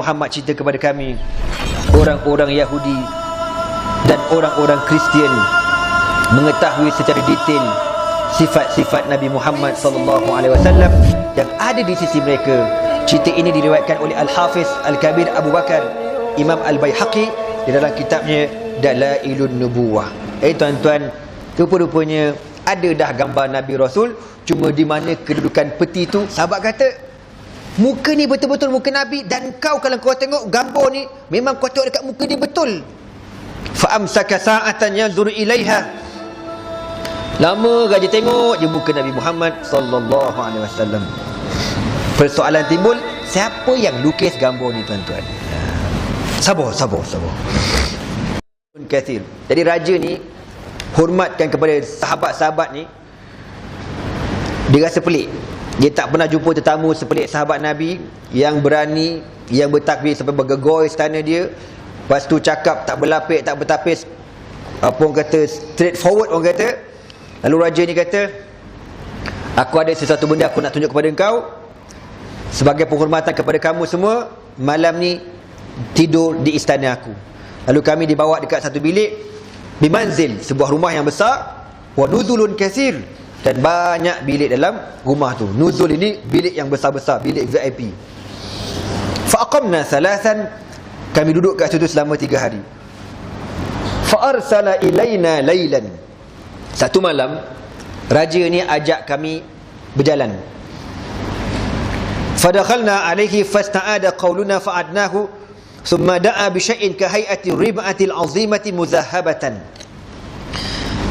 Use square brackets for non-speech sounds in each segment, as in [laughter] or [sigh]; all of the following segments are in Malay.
Muhammad cerita kepada kami orang-orang Yahudi dan orang-orang Kristian mengetahui secara detail sifat-sifat Nabi Muhammad sallallahu alaihi wasallam yang ada di sisi mereka. Cerita ini diriwayatkan oleh Al-Hafiz Al-Kabir Abu Bakar Imam Al-Baihaqi di dalam kitabnya Dalailun Nubuwah. Eh tuan-tuan, rupa-rupanya ada dah gambar Nabi Rasul cuma di mana kedudukan peti tu sahabat kata muka ni betul-betul muka Nabi dan kau kalau kau tengok gambar ni memang kau tengok dekat muka dia betul. Fa amsaka sa'atan yanzuru ilaiha. Lama gaji tengok je muka Nabi Muhammad sallallahu alaihi wasallam. Persoalan timbul siapa yang lukis gambar ni tuan-tuan? Sabar sabar sabar. Kathir. Jadi raja ni hormatkan kepada sahabat-sahabat ni dia rasa pelik dia tak pernah jumpa tetamu sepelik sahabat Nabi yang berani yang bertakbir sampai bergegoi istana dia. Lepas tu cakap tak berlapik tak bertapis. Apa orang kata straight forward orang kata. Lalu raja ni kata aku ada sesuatu benda aku nak tunjuk kepada engkau. Sebagai penghormatan kepada kamu semua malam ni tidur di istana aku. Lalu kami dibawa dekat satu bilik bimanzil sebuah rumah yang besar wa nuzulun dan banyak bilik dalam rumah tu. Nuzul ini bilik yang besar-besar bilik VIP faqamna thalathan kami duduk kat situ selama tiga hari. Fa arsala ilaina satu malam raja ni ajak kami berjalan. Fadakhalna alaihi fasta'ada qawluna fa'adnahu thumma da'a bi syai'in ka 'azimati muzahhabatan.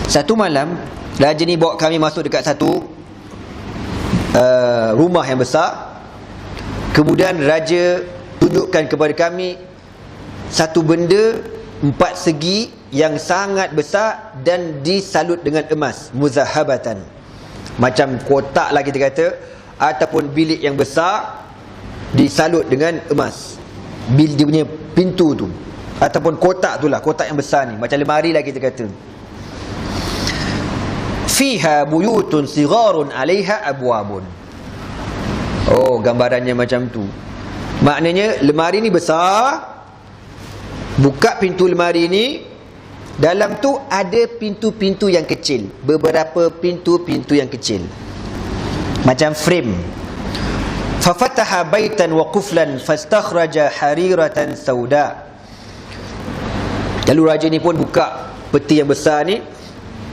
Satu malam Raja ni bawa kami masuk dekat satu uh, rumah yang besar. Kemudian raja tunjukkan kepada kami satu benda empat segi yang sangat besar dan disalut dengan emas, muzahabatan. Macam kotak lah kita kata ataupun bilik yang besar disalut dengan emas. Bil dia punya pintu tu ataupun kotak tu lah, kotak yang besar ni, macam lemari lah kita kata fiha buyutun sigharun alaiha abwabun. Oh gambarannya macam tu. Maknanya lemari ni besar. Buka pintu lemari ni. Dalam tu ada pintu-pintu yang kecil. Beberapa pintu-pintu yang kecil. Macam frame. Fafataha baitan wa quflan fastakhraja hariratan sauda. Lalu raja ni pun buka. Peti yang besar ni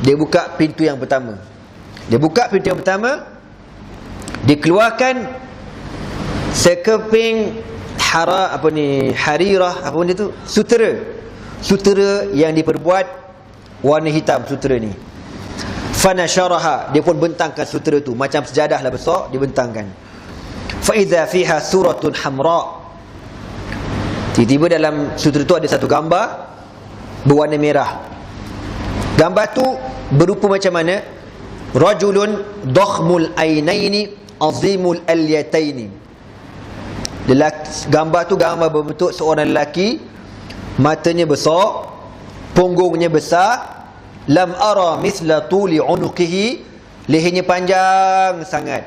dia buka pintu yang pertama. Dia buka pintu yang pertama dia keluarkan sekeping hara apa ni harirah apa benda tu sutera. Sutera yang diperbuat warna hitam sutera ni. Fanasharaha dia pun bentangkan sutera tu. Macam sejadah lah besar dia bentangkan fa idza fiha suratun hamra. Tiba-tiba dalam sutera tu ada satu gambar berwarna merah Gambar tu berupa macam mana? Rajulun dakhmul ainaini azimul alyataini. Gambar tu gambar berbentuk seorang lelaki matanya besar, punggungnya besar, lam ara misla tuli unuqihi, lehernya panjang sangat.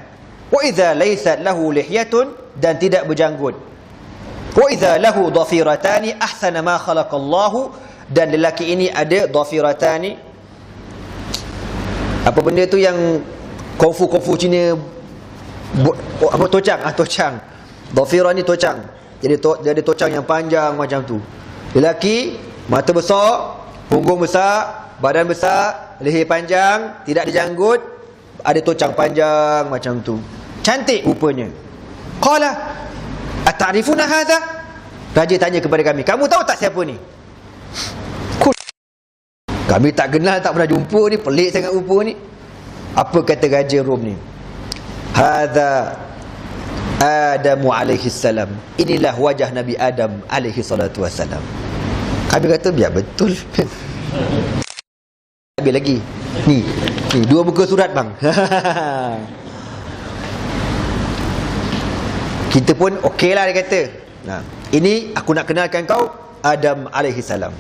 Wa idza laysat lahu lihyatun dan tidak berjanggut. Wa idza lahu dhafiratani ahsana ma khalaqallahu dan lelaki ini ada dhafiratani apa benda tu yang kungfu Cina apa tocang? Ah tocang. Dhafira ni tocang. Jadi to, jadi tocang yang panjang macam tu. Lelaki mata besar punggung besar badan besar leher panjang tidak ada janggut ada tocang panjang macam tu. Cantik rupanya. Qala atarifuna hadha? Raja tanya kepada kami kamu tahu tak siapa ni kami tak kenal, tak pernah jumpa ni, pelik sangat rupa ni. Apa kata Raja Rom ni? Hadza Adamu alaihi salam. Inilah wajah Nabi Adam alaihi salatu wasalam. Kami kata biar betul. [laughs] Habis lagi. Ni, ni dua muka surat bang. [laughs] Kita pun okey lah dia kata. Nah, ini aku nak kenalkan kau Adam alaihi salam.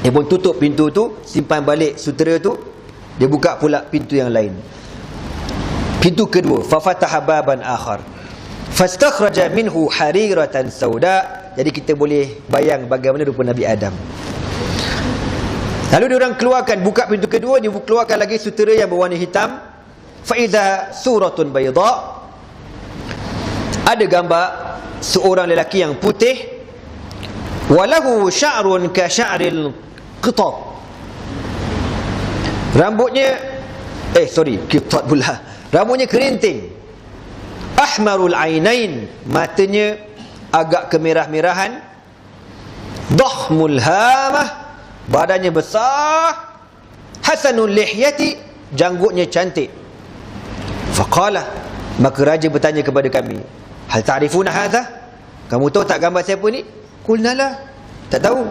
Dia pun tutup pintu tu, simpan balik sutera tu, dia buka pula pintu yang lain. Pintu kedua, fa fataha baban akhar. fastakhraja minhu hariratan sauda jadi kita boleh bayang bagaimana rupa Nabi Adam lalu diorang keluarkan buka pintu kedua dia keluarkan lagi sutera yang berwarna hitam fa idza suratun bayda ada gambar seorang lelaki yang putih walahu sya'run ka sya'ril qitat rambutnya eh sorry qitat pula. Rambutnya kerinting. Ahmarul ainain matanya agak kemerah-merahan. Dahmul hamah. Badannya besar. Hasanul lihyati. Janggutnya cantik. Faqala maka raja bertanya kepada kami hal ta'rifuna hadha? Kamu tahu tak gambar siapa ni kulnala tak tahu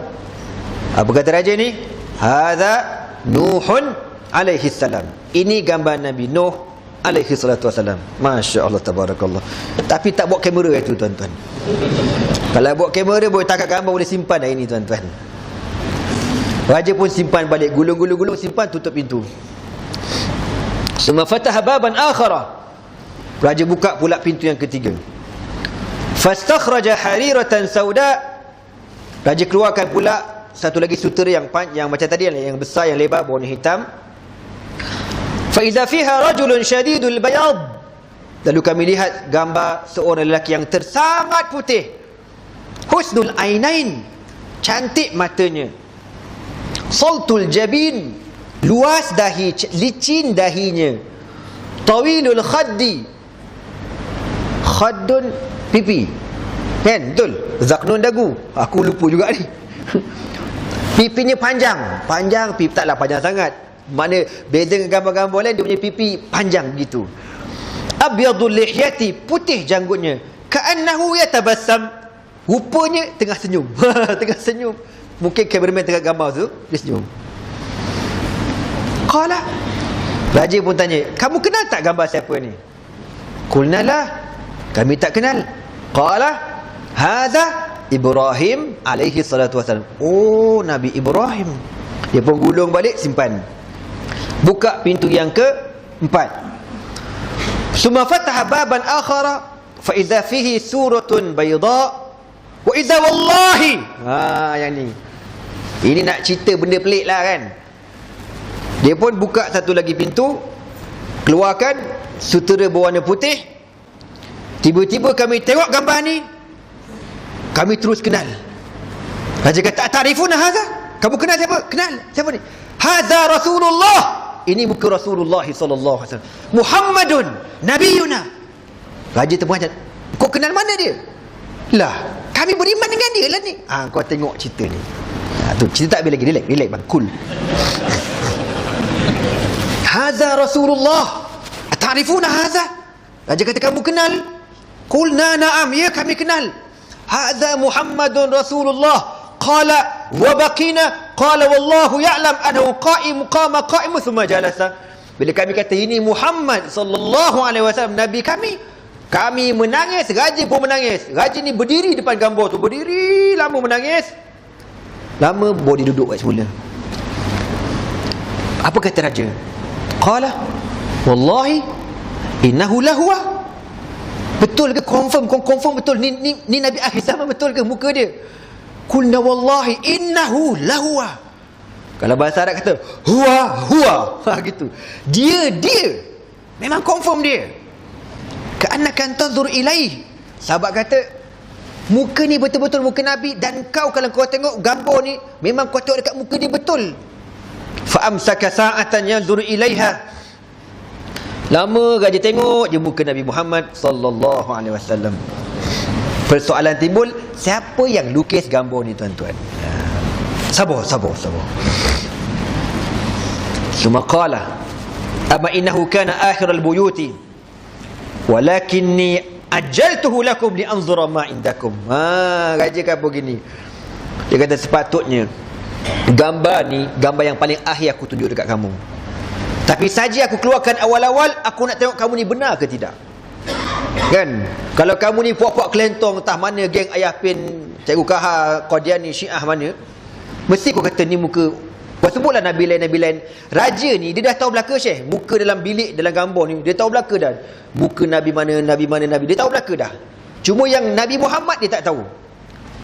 apa kata raja ni hadha nuhun alaihi salam ini gambar nabi nuh alaihi salatu wasalam. Masya-Allah tabarakallah. Tapi tak bawa kamera itu tuan-tuan. Kalau bawa kamera boleh tangkap gambar boleh simpan dah ini tuan-tuan. Raja pun simpan balik gulung-gulung-gulung simpan tutup pintu. Suma fatah baban akhara. Raja buka pula pintu yang ketiga. Fastakhraja hariratan sauda. Raja keluarkan pula satu lagi sutera yang panjang yang macam tadi yang besar yang lebar berwarna hitam. Fa iza fiha rajulun shadidul bayad. Lalu kami lihat gambar seorang lelaki yang tersangat putih. Husnul ainain. Cantik matanya. Saltul jabin. Luas dahi, licin dahinya. Tawilul khaddi. Khaddun pipi kan betul zaknun dagu aku lupa juga ni [laughs] pipinya panjang panjang pipi taklah panjang sangat mana beza dengan gambar-gambar lain dia punya pipi panjang gitu. Abyadul lihyati putih janggutnya. Ka'annahu yatabassam. Rupanya tengah senyum. [laughs] tengah senyum. Mungkin kameraman tengah gambar tu dia senyum. Qala Raja pun tanya, "Kamu kenal tak gambar siapa ni?" Kulnalah. Kami tak kenal. Qala hadza Ibrahim alaihi salatu wasalam. Oh, Nabi Ibrahim. Dia pun gulung balik simpan. Buka pintu yang ke empat summa fataha baban akhara fa idza fihi suratun bayda wa idza wallahi. Ha yang ni. Ini nak cerita benda pelik lah kan. Dia pun buka satu lagi pintu keluarkan sutera berwarna putih. Tiba-tiba kami tengok gambar ni kami terus kenal. Raja kata ta'rifuna hadha? Kamu kenal siapa? Kenal. Siapa ni? Hadha rasulullah. Ini muka Rasulullah sallallahu alaihi wasallam. Muhammadun nabiyuna. Raja tanya kau kenal mana dia? Lah kami beriman dengan dia lah ni. Ah kau tengok cerita ni. Ha, tu cerita tak habis lagi. Relax relax bang. Cool. [laughs] Hadza Rasulullah. Ta'rifuna hadza raja kata kamu kenal? Qulna na'am. Ya kami kenal hadza Muhammadun Rasulullah. Qala wa bakina qala wallahu ya'lam annahu qa'im qama qa'im thumma jalasa. Bila kami kata ini Muhammad sallallahu alaihi wasallam nabi kami kami menangis raja pun menangis. Raja ni berdiri depan gambar tu berdiri lama menangis. Lama boleh duduk kat semula apa kata raja? Qala wallahi innahu lahuwa betul ke confirm confirm betul ni ni, ni nabi akhir zaman betul ke muka dia Kulna wallahi innahu lahuwa. Kalau bahasa Arab kata huwa huwa. [laughs] Ha gitu. Dia dia. Memang confirm dia. Ka'annaka tazur ilaih. Sahabat kata muka ni betul-betul muka Nabi dan kau kalau kau tengok gambar ni memang kau tengok dekat muka dia betul. Fa amsaka sa'atan yanzur ilaiha. Lama raja tengok je muka Nabi Muhammad sallallahu alaihi wasallam. Persoalan timbul, siapa yang lukis gambar ni tuan-tuan? Ah, sabar, sabar, sabar. Suma qala, "Amma innahu kana akhir al-buyuti walakinni ajaltuhu lakum li anzura ma indakum." Ha, raja kata begini. Dia kata sepatutnya gambar ni gambar yang paling akhir aku tunjuk dekat kamu tapi saja aku keluarkan awal-awal aku nak tengok kamu ni benar ke tidak Kan? Kalau kamu ni puak-puak kelentong entah mana geng ayah pin cikgu Kaha Qadiani Syiah mana, mesti kau kata ni muka kau sebutlah Nabi lain Nabi lain. Raja ni dia dah tahu belaka Syekh. Muka dalam bilik dalam gambar ni dia tahu belaka dah. Muka Nabi mana Nabi mana Nabi dia tahu belaka dah. Cuma yang Nabi Muhammad dia tak tahu.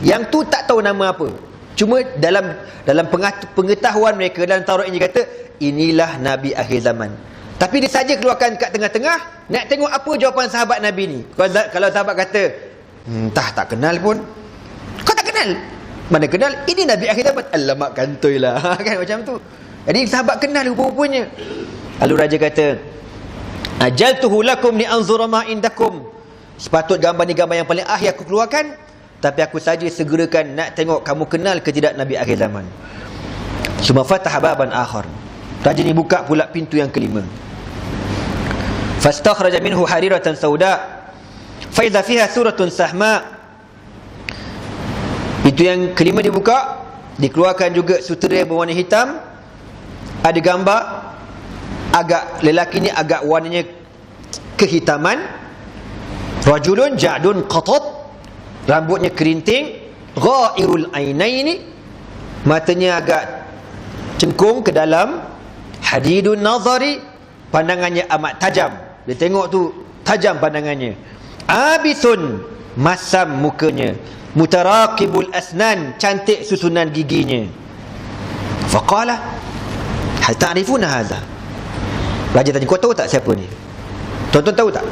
Yang tu tak tahu nama apa. Cuma dalam dalam pengetahuan mereka dalam Taurat ini kata inilah Nabi akhir zaman. Tapi dia saja keluarkan kat tengah-tengah nak tengok apa jawapan sahabat Nabi ni. Kalau, kalau sahabat kata entah tak kenal pun. Kau tak kenal? Mana kenal? Ini Nabi akhir zaman. Alamak kantoi lah. [laughs] kan macam tu. Jadi sahabat kenal rupa-rupanya. Lalu raja kata Ajaltuhu lakum ni anzura ma indakum. Sepatut gambar ni gambar yang paling akhir aku keluarkan tapi aku saja segerakan nak tengok kamu kenal ke tidak Nabi akhir zaman. Suma fatah baban akhar. Raja ni buka pula pintu yang kelima. Fastakhraja minhu hariratan sauda. Faidha fiha suratun sahma. Pintu yang kelima dibuka Dikeluarkan juga sutera berwarna hitam. Ada gambar Agak lelaki ni agak warnanya Kehitaman. Rajulun ja'dun qatat rambutnya kerinting ghairul ainaini matanya agak cengkung ke dalam hadidun nazari pandangannya amat tajam. Dia tengok tu tajam pandangannya. Abisun masam mukanya. Mutaraqibul asnan cantik susunan giginya. Faqala hal ta'rifuna hadha? Raja tanya kau tahu tak siapa ni? Tuan-tuan tahu tak?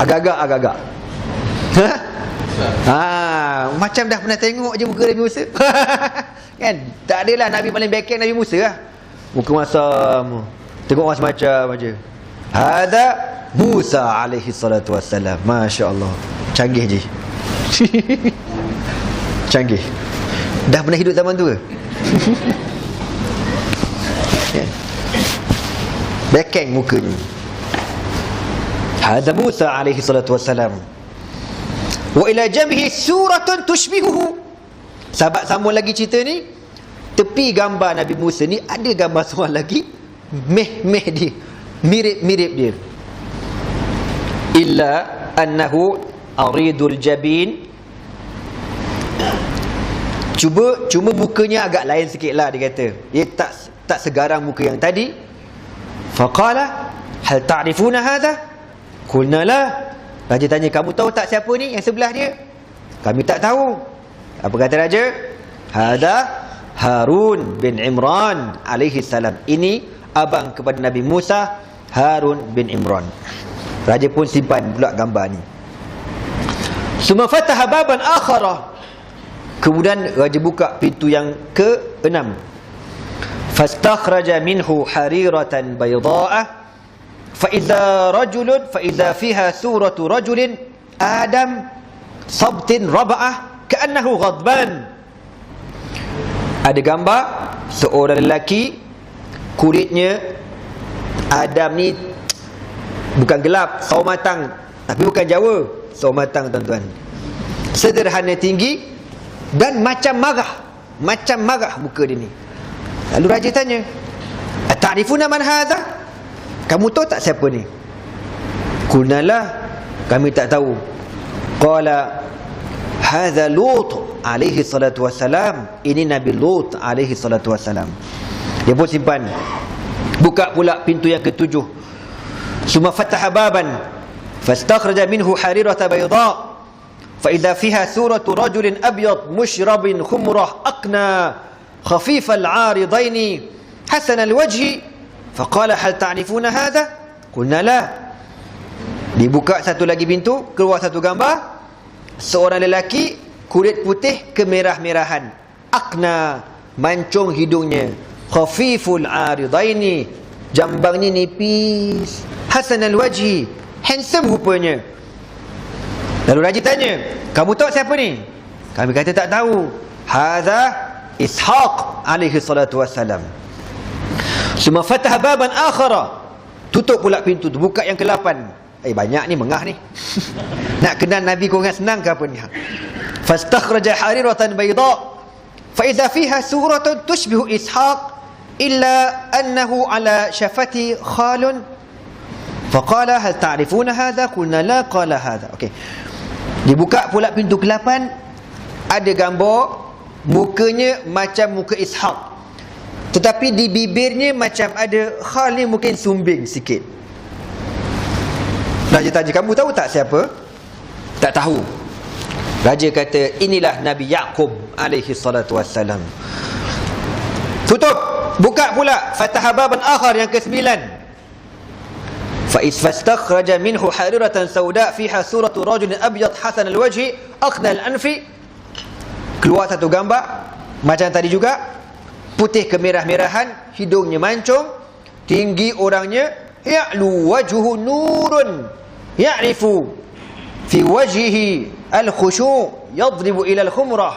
Agak-agak agak-agak Ha? ha, macam dah pernah tengok je muka Nabi Musa. [laughs] kan? Tak adalah Nabi paling backing Nabi Musa lah. Muka masam. Tengok macam-macam aja. Hada Musa alaihi salatu wassalam. Masya-Allah. Canggih je. [laughs] Canggih. Dah pernah hidup zaman tu ke? [laughs] Backing mukanya. Hada Musa alaihi salatu wassalam wa ila jambihi suratun tushbihuhu. Sahabat sambung lagi cerita ni tepi gambar Nabi Musa ni ada gambar seorang lagi meh-meh dia mirip-mirip dia. Illa annahu aridul jabin. Cuba cuma mukanya agak lain sikit lah dia kata. Dia tak tak segarang muka yang tadi. Faqala hal ta'rifuna hadha? Qulna la Raja tanya, kamu tahu tak siapa ni yang sebelah dia? Kami tak tahu. Apa kata raja? Hada Harun bin Imran alaihi salam. Ini abang kepada Nabi Musa, Harun bin Imran. Raja pun simpan pula gambar ni. Suma fataha baban akhara. Kemudian raja buka pintu yang ke-6. Fastakhraja minhu hariratan baydha'ah فإذا رجل فإذا فيها سورة رجل آدم صبت ربعة كأنه غضبان ada gambar seorang lelaki kulitnya Adam ni bukan gelap sawo matang tapi bukan Jawa sawo matang tuan-tuan sederhana tinggi dan macam marah macam marah muka dia ni lalu raja tanya atarifuna man hadha Kamu tahu tak siapa ni? Kulnalah kami tak tahu. Qala hadza Lut alaihi salatu wassalam. Ini Nabi Lut alaihi salatu wassalam. Dia pun simpan. Buka pula pintu yang ketujuh. Suma fataha baban fastakhraja minhu harirata bayda. فإذا فيها سورة رجل أبيض مشرب خمرة أقنى خفيف العارضين حسن الوجه Faqala hal ta'rifuna hadha? Qulna la. Dibuka satu lagi pintu, keluar satu gambar. Seorang lelaki kulit putih kemerah-merahan. Akna mancung hidungnya. Khafiful aridaini. Jambangnya nipis. Hasan al-wajhi. Handsome rupanya. Lalu Raja tanya, "Kamu tahu siapa ni?" Kami kata tak tahu. Hadza Ishaq alaihi salatu wassalam. Suma fatah baban akhara. Tutup pula pintu tu, buka yang ke-8. Eh banyak ni mengah ni. [laughs] Nak kenal Nabi kau dengan senang ke apa ni? Fastakhraja hariratan bayda. Fa idza fiha suratun tushbihu Ishaq illa annahu ala shafati khalun. Faqala hal ta'rifuna hadha? Qulna la qala hadha. Okey. Dibuka pula pintu ke-8 ada gambar mukanya macam muka Ishaq tetapi di bibirnya macam ada hal ni mungkin sumbing sikit. Raja tanya, kamu tahu tak siapa? tak tahu raja kata inilah Nabi Yaqub alaihi salatu wassalam tutup buka pula fatah baban akhar yang ke-9 فإذ فاستخرج منه حريرة سوداء فيها سورة رجل أبيض حسن الوجه أخذ الأنف keluar satu gambar macam tadi juga putih kemerah-merahan hidungnya mancung tinggi orangnya ya'lu wajhu nurun ya'rifu fi wajhihi al-khushu' yadribu ila al-khumrah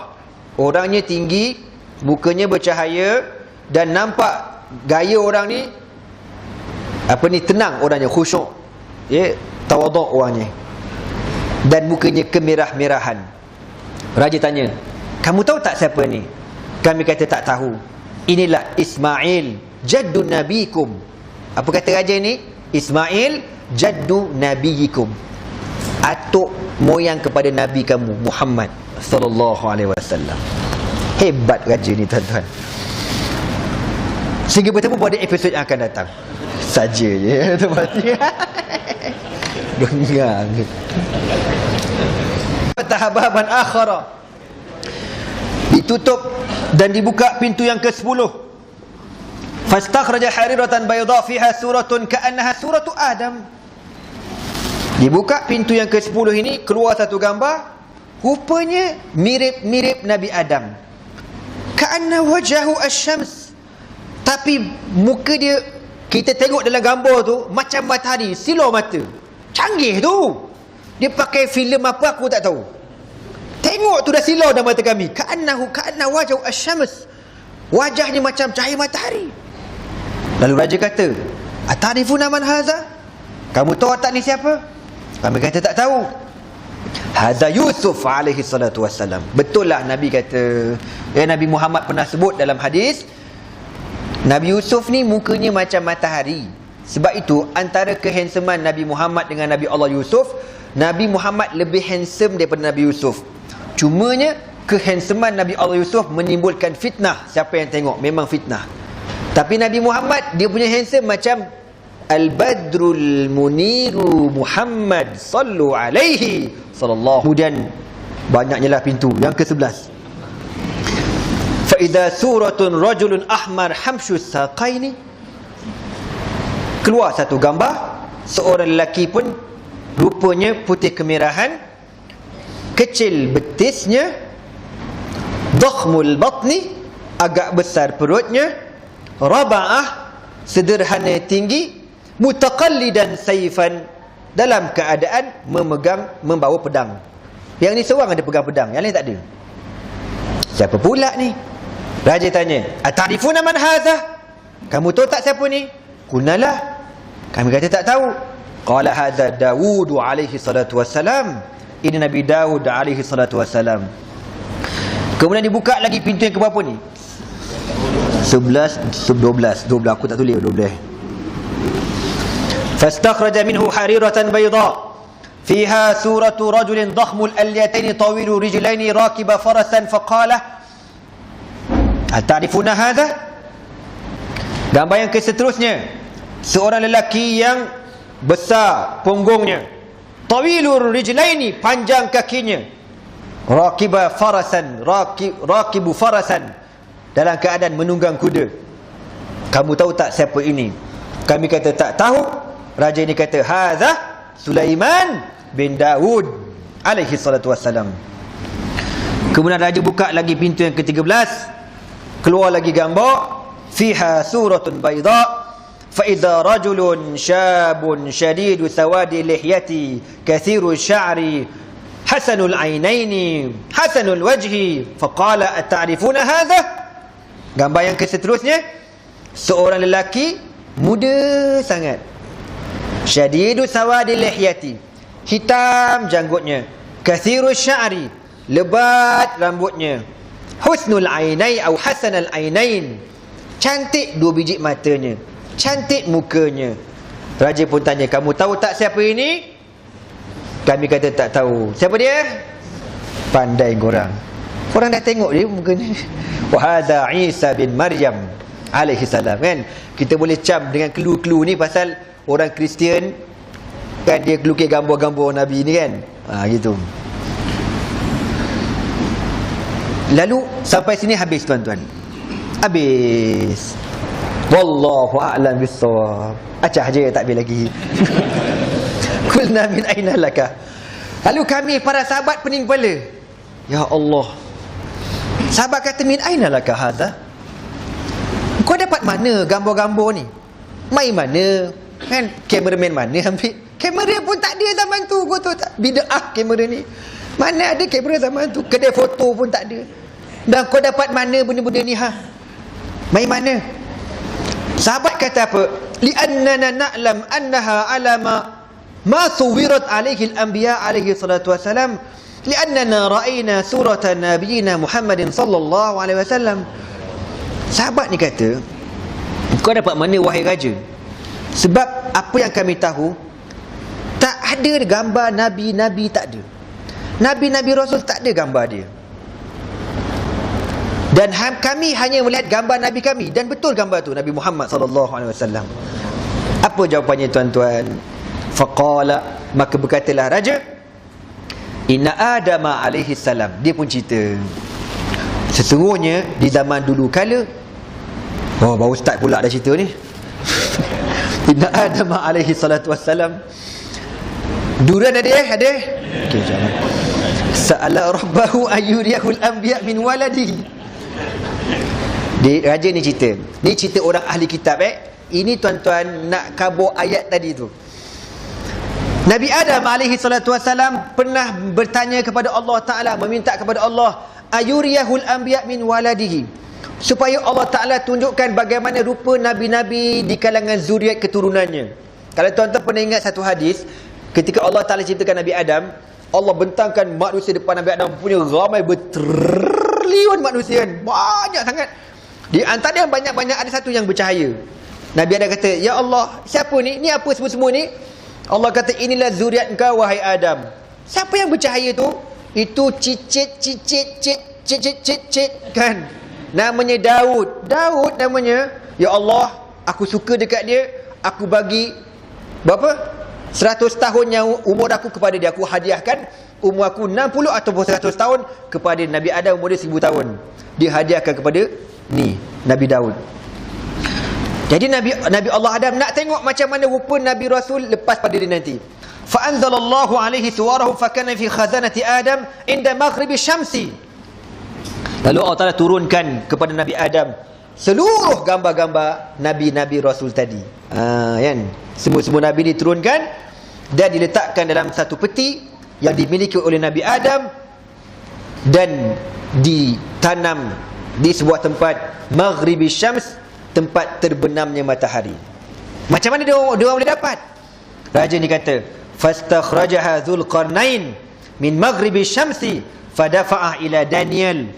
orangnya tinggi mukanya bercahaya dan nampak gaya orang ni apa ni tenang orangnya khusyuk ya tawaduk orangnya. Dan mukanya kemerah-merahan. Raja tanya kamu tahu tak siapa ni? Kami kata tak tahu inilah Ismail jaddu nabikum. Apa kata raja ni Ismail jaddu nabiyikum. Atuk moyang kepada nabi kamu Muhammad sallallahu alaihi wasallam. Hebat raja ni tuan-tuan. Sehingga bertemu pada episod yang akan datang. Saja je [laughs] tempat ni. Dengar tahababan akhara ditutup dan dibuka pintu yang ke-10 fastakhraja hariratan bayda fiha suratun ka'annaha suratu adam dibuka pintu yang ke-10 ini keluar satu gambar rupanya mirip-mirip Nabi Adam ka'anna wajahu asy-syams tapi muka dia kita tengok dalam gambar tu macam matahari, silau mata. Canggih tu. Dia pakai filem apa aku tak tahu. Tengok tu dah silau dalam mata kami. Ka'annahu ka'anna wajhu asy-syams. Wajahnya macam cahaya matahari. Lalu raja kata, "Atarifuna man haza?" Kamu tahu tak ni siapa? Kami kata tak tahu. Haza Yusuf alaihi salatu wassalam. Betul lah Nabi kata, ya Nabi Muhammad pernah sebut dalam hadis, Nabi Yusuf ni mukanya macam matahari. Sebab itu antara kehansaman Nabi Muhammad dengan Nabi Allah Yusuf, Nabi Muhammad lebih handsome daripada Nabi Yusuf. Cumanya kehandsaman Nabi Allah Yusuf menimbulkan fitnah. Siapa yang tengok? Memang fitnah. Tapi Nabi Muhammad dia punya handsome macam Al-Badrul Muniru Muhammad Sallu Alaihi. Sallallahu. Kemudian banyaknya lah pintu. Yang ke sebelas Fa'idha suratun rajulun ahmar hamshu saqaini. Keluar satu gambar Seorang lelaki pun Rupanya putih kemerahan kecil betisnya dhakhmul batni agak besar perutnya raba'ah sederhana tinggi mutaqallidan saifan dalam keadaan memegang membawa pedang yang ni seorang ada pegang pedang yang lain tak ada siapa pula ni Raja tanya, "Atarifuna man hadha?" Kamu tahu tak siapa ni? Kunalah. Kami kata tak tahu. Qala hadha Dawud alaihi salatu wassalam. Ini Nabi Daud alaihi salatu wassalam. Kemudian dibuka lagi pintu yang ke berapa ni? 11 12 12 aku tak tulis 12. Fastakhraja minhu hariratan bayda fiha suratu rajulin dhakhmul alyatayn tawilu rijlaini rakiba farasan faqala Ta'rifuna hadha? Gambar yang seterusnya seorang lelaki yang besar punggungnya tawilur rijlaini panjang kakinya. Raqiba farasan raqib raqibu farasan. Dalam keadaan menunggang kuda. Kamu tahu tak siapa ini? Kami kata tak tahu. Raja ini kata hadza Sulaiman bin Daud alaihi salatu wassalam. Kemudian raja buka lagi pintu yang ke-13. Keluar lagi gambar fiha suratun bayda idza rajulun syabun shadidu sawadi lihyati kathiru sya'ri hasanul ainaini hasanul wajhi faqala ata'rifuna hadha gambar yang keseterusnya seorang lelaki muda sangat. syadidu sawadi lihyati hitam janggutnya kathiru sya'ri lebat rambutnya husnul ainai atau hasanal ainain cantik dua biji matanya cantik mukanya. Raja pun tanya kamu tahu tak siapa ini? Kami kata tak tahu. Siapa dia? Pandai korang korang dah tengok dia mukanya. [laughs] Wahada Isa bin Maryam alaihi salam kan? Kita boleh cam dengan clue-clue ni pasal orang Kristian kan? Dia lukis gambar-gambar Nabi ni kan? Ha, gitu. Lalu sampai sini habis tuan-tuan. Habis wallahu a'lam bissawab. Acah je tak lagi. [laughs] Kulna min aina laka? Lalu kami para sahabat pening kepala. Ya Allah. Sahabat kata min aina laka hadha? Kau dapat mana gambar-gambar ni? Mai mana? Kan kameraman mana ambil? Kamera pun tak ada zaman tu. Kau tahu tak? Bid'ah kamera ni. Mana ada kamera zaman tu? Kedai foto pun tak ada. Dan kau dapat mana benda-benda ni ha? Mai mana sahabat kata apa? Li'annana na'lam annaha alama ma suwirat alaihi al-anbiya alaihi salatu wasalam li'annana ra'ayna surata nabiyina Muhammadin sallallahu alaihi wasallam. Sahabat ni kata kau dapat mana wahai raja? Sebab apa yang kami tahu tak ada gambar nabi-nabi tak ada. Nabi-nabi rasul tak ada gambar dia dan kami hanya melihat gambar nabi kami. Dan betul gambar tu Nabi Muhammad sallallahu alaihi wasallam. Apa jawapannya tuan-tuan? Faqala maka berkatalah raja inna adam alaihi salam. Dia pun cerita. Sesungguhnya di zaman dulu kala oh baru start pula dah cerita ni. [laughs] Inna adam alaihi salatu wassalam. Durian ada eh? Ada? Okey jangan sa'ala rabbahu ayyuriyahul anbiya min waladihi di raja ni cerita. Ni cerita orang ahli kitab eh. Ini tuan-tuan nak kabur ayat tadi tu. Nabi Adam alaihi salatu wasalam pernah bertanya kepada Allah Taala meminta kepada Allah ayuriyahul anbiya min waladihi supaya Allah Taala tunjukkan bagaimana rupa nabi-nabi di kalangan zuriat keturunannya. Kalau tuan-tuan pernah ingat satu hadis ketika Allah Taala ceritakan Nabi Adam, Allah bentangkan manusia depan Nabi Adam punya ramai bertrilion manusia. Banyak sangat. Di antara yang banyak-banyak ada satu yang bercahaya. Nabi Adam kata, "Ya Allah, siapa ni? Ni apa semua-semua ni?" Allah kata, "Inilah zuriat engkau wahai Adam." Siapa yang bercahaya tu? Itu cicit cicit cicit cicit cicit kan. Namanya Daud. Daud namanya. Ya Allah, aku suka dekat dia. Aku bagi berapa? 100 tahun yang umur aku kepada dia. Aku hadiahkan umur aku 60 ataupun 100 tahun kepada Nabi Adam umur dia 1000 tahun. Dia hadiahkan kepada ni Nabi Daud. Jadi Nabi Nabi Allah Adam nak tengok macam mana rupa Nabi Rasul lepas pada dia nanti. Fa anzalallahu alaihi suwarahu fa kana fi khazanati Adam inda maghribi syamsi. Lalu Allah Taala turunkan kepada Nabi Adam seluruh gambar-gambar nabi-nabi Rasul tadi. Ha kan? Semua-semua nabi diturunkan dan diletakkan dalam satu peti yang dimiliki oleh Nabi Adam dan ditanam di sebuah tempat maghribi syams tempat terbenamnya matahari. Macam mana dia, dia boleh dapat? Raja ni kata fastakhrajaha zulqarnain min maghribi syamsi fadafa'ah ila daniel.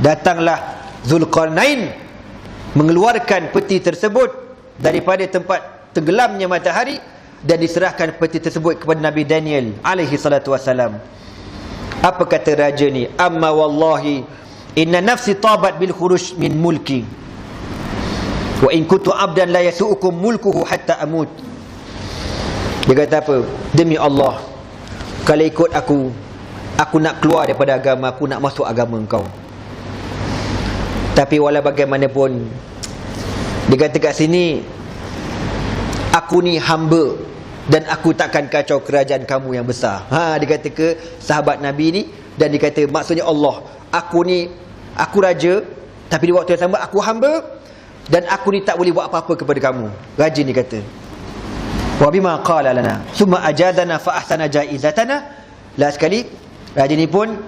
Datanglah zulqarnain mengeluarkan peti tersebut daripada tempat tenggelamnya matahari dan diserahkan peti tersebut kepada Nabi Daniel alaihi salatu wasalam apa kata raja ni? Amma wallahi Inna nafsi tabat bil khuruj min mulki. Wa in kuntu abdan la yasu'ukum mulkuhu hatta amut. Dia kata apa? Demi Allah Kalau ikut aku Aku nak keluar daripada agama Aku nak masuk agama engkau. Tapi walau bagaimanapun Dia kata kat sini Aku ni hamba Dan aku takkan kacau kerajaan kamu yang besar. Ha, Dia kata ke sahabat Nabi ni Dan dia kata maksudnya Allah. Aku ni aku raja tapi di waktu yang sama aku hamba dan aku ni tak boleh buat apa-apa kepada kamu. Raja ni kata. Wa bima qala lana. Summa ajadana fa ahsana jaizatana. La sekali raja ni pun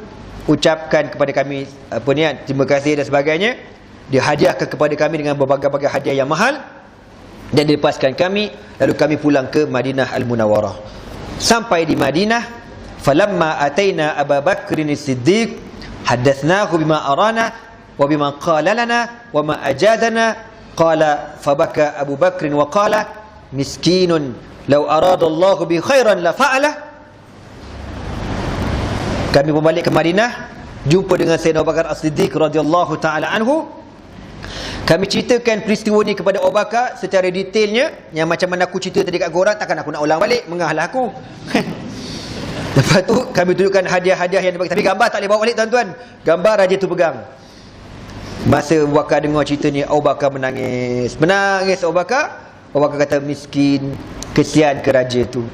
ucapkan kepada kami apa ni terima kasih dan sebagainya. Dia hadiahkan kepada kami dengan berbagai-bagai hadiah yang mahal dan dilepaskan kami lalu kami pulang ke Madinah Al-Munawwarah sampai di Madinah falamma ataina Abu Bakr as-Siddiq haddathnahu bima arana wa bima qala lana wa ma ajadana qala fabaka Abu Bakr wa qala miskinun law arada Allah bi khairan la fa'ala. Kami berbalik ke Madinah jumpa dengan Sayyidina Abu Bakar As-Siddiq radhiyallahu taala anhu kami ceritakan peristiwa ni kepada Abu Bakar secara detailnya yang macam mana aku cerita tadi kat korang takkan aku nak ulang balik mengahlah aku [laughs] Lepas tu kami tunjukkan hadiah-hadiah yang dibagi. Tapi gambar tak boleh bawa balik tuan-tuan. Gambar raja tu pegang. Masa Abu Bakar dengar cerita ni, Abu Bakar menangis. Menangis Abu Bakar. Abu Bakar kata miskin. Kesian ke raja tu.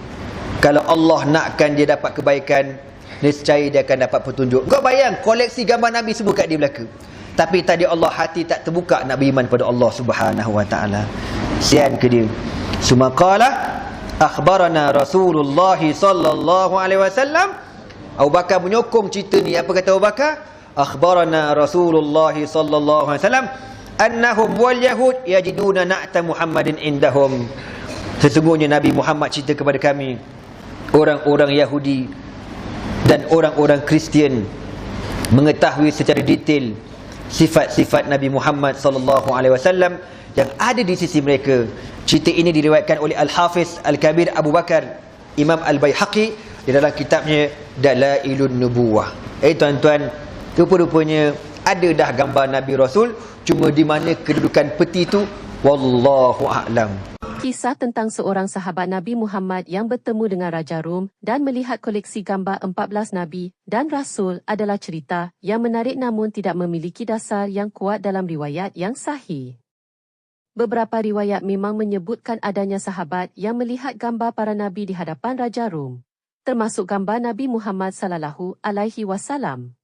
Kalau Allah nakkan dia dapat kebaikan, nescaya dia akan dapat petunjuk. Kau bayang koleksi gambar Nabi semua kat dia belaka. Tapi tadi Allah hati tak terbuka nak beriman pada Allah Subhanahu wa taala. Sian ke dia. Sumaqala akhbarana Rasulullah sallallahu alaihi wasallam Abu Bakar menyokong cerita ni apa kata Abu Bakar akhbarana Rasulullah sallallahu alaihi wasallam annahum wal yahud yajiduna na'ta Muhammadin indahum sesungguhnya Nabi Muhammad cerita kepada kami orang-orang Yahudi dan orang-orang Kristian mengetahui secara detail sifat-sifat Nabi Muhammad sallallahu alaihi wasallam yang ada di sisi mereka Cerita ini diriwayatkan oleh Al-Hafiz Al-Kabir Abu Bakar Imam Al-Bayhaqi di dalam kitabnya Dalailun Nubuwah. Eh tuan-tuan, rupa-rupanya ada dah gambar Nabi Rasul, cuma di mana kedudukan peti tu wallahu a'lam. Kisah tentang seorang sahabat Nabi Muhammad yang bertemu dengan Raja Rom dan melihat koleksi gambar 14 Nabi dan Rasul adalah cerita yang menarik namun tidak memiliki dasar yang kuat dalam riwayat yang sahih. Beberapa riwayat memang menyebutkan adanya sahabat yang melihat gambar para nabi di hadapan Raja Rom, termasuk gambar Nabi Muhammad sallallahu alaihi wasallam.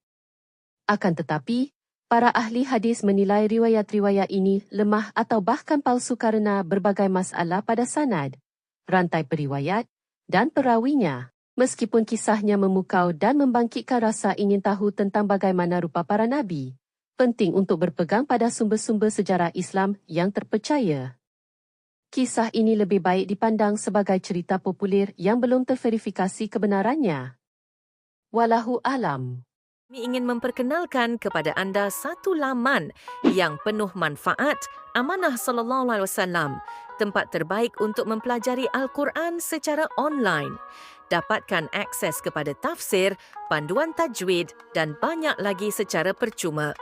Akan tetapi, para ahli hadis menilai riwayat-riwayat ini lemah atau bahkan palsu kerana berbagai masalah pada sanad, rantai periwayat dan perawinya. Meskipun kisahnya memukau dan membangkitkan rasa ingin tahu tentang bagaimana rupa para nabi, penting untuk berpegang pada sumber-sumber sejarah Islam yang terpercaya. Kisah ini lebih baik dipandang sebagai cerita popular yang belum terverifikasi kebenarannya. Walahu alam. Kami ingin memperkenalkan kepada anda satu laman yang penuh manfaat, Amanah Sallallahu Alaihi Wasallam, tempat terbaik untuk mempelajari Al-Quran secara online dapatkan akses kepada tafsir, panduan tajwid dan banyak lagi secara percuma.